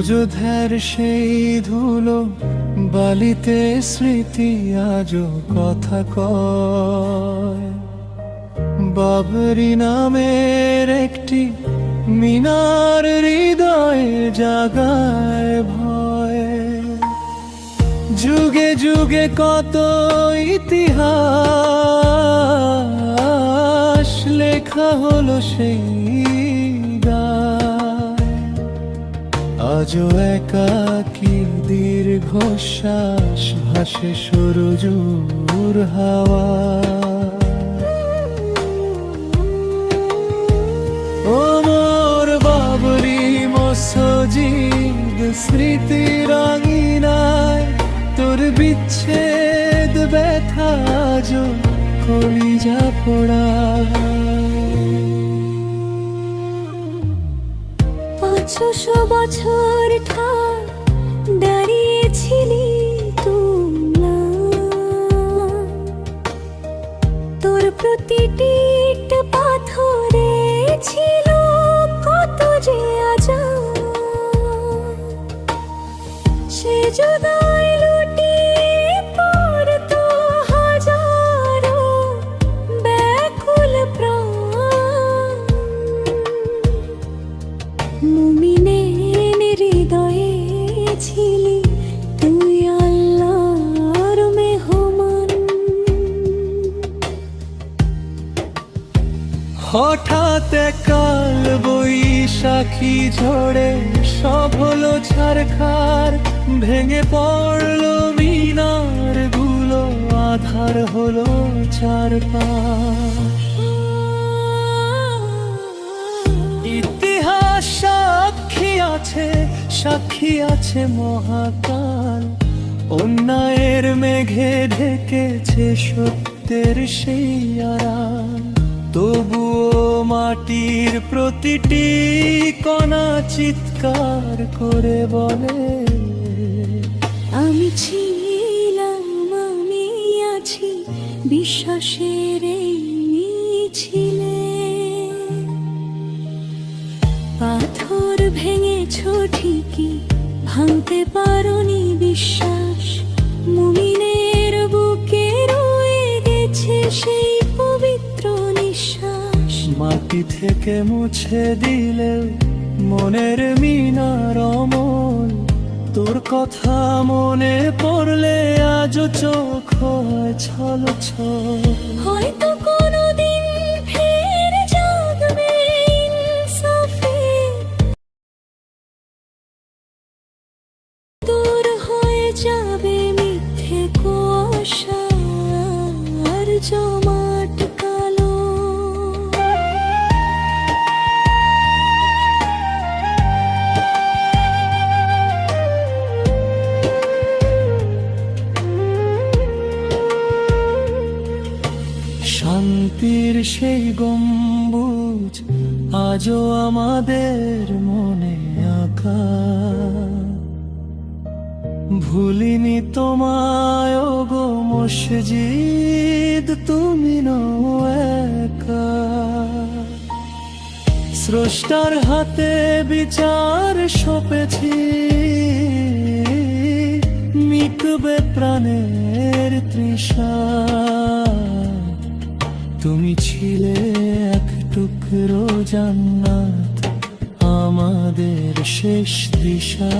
অযোধ্যার সেই ধুলো, বালিতে স্মৃতি আজও কথা কয়। বাবরি নামের একটি মিনার হৃদয়ে জাগায় ভয়। যুগে যুগে কত ইতিহাস লেখা হলো সেই আজও একাকি দীর্ঘশ্বাস ভাসে সরজুর হাওয়া। ও মোর বাবরি মসজিদ স্মৃতি রঙিনায় তোর বিচ্ছেদ ব্যথা যো কলিজা পোড়া পাঁচশো বছর ঠার হঠাৎ কাল বৈশাখী ঝড়ে সব হলো ছারখার, ভেঙে পড়ল মিনারগুলো আধার হলো চারপাশ। ইতিহাস সাক্ষী আছে সাক্ষী আছে মহাকাল। অন্যায়ের মেঘে ঢেকেছে সত্যের সেই আড়াল। তবুও মাটির প্রতিটি কণা চিৎকার করে বলে, আমি ছিলাম, আমি আছি, বিশ্বাসের মিছিলে। পাথর ভেঙেছ ঠিকই, ভাঙতে পারোনি মাটি থেকে মুছে দিলে মনের মিনার অমল। তোর কথা মনে পড়লে আজ চোখ হয় ছল হয়তো কোনোদিন দূর হয়ে যাবে মিথ্যে কুয়াশা। আর জমাট শান্তির সেই গম্বুজ আজও আমাদের মনে আঁকা। ভুলিনি তোমায় গো মসজিদ, তুমি একা। স্রষ্টার হাতে বিচার সপেছি, মিটবে প্রাণের তৃষা। তুমি ছিলে এক টুকরো জান্নাত আমাদের শেষ দিশা।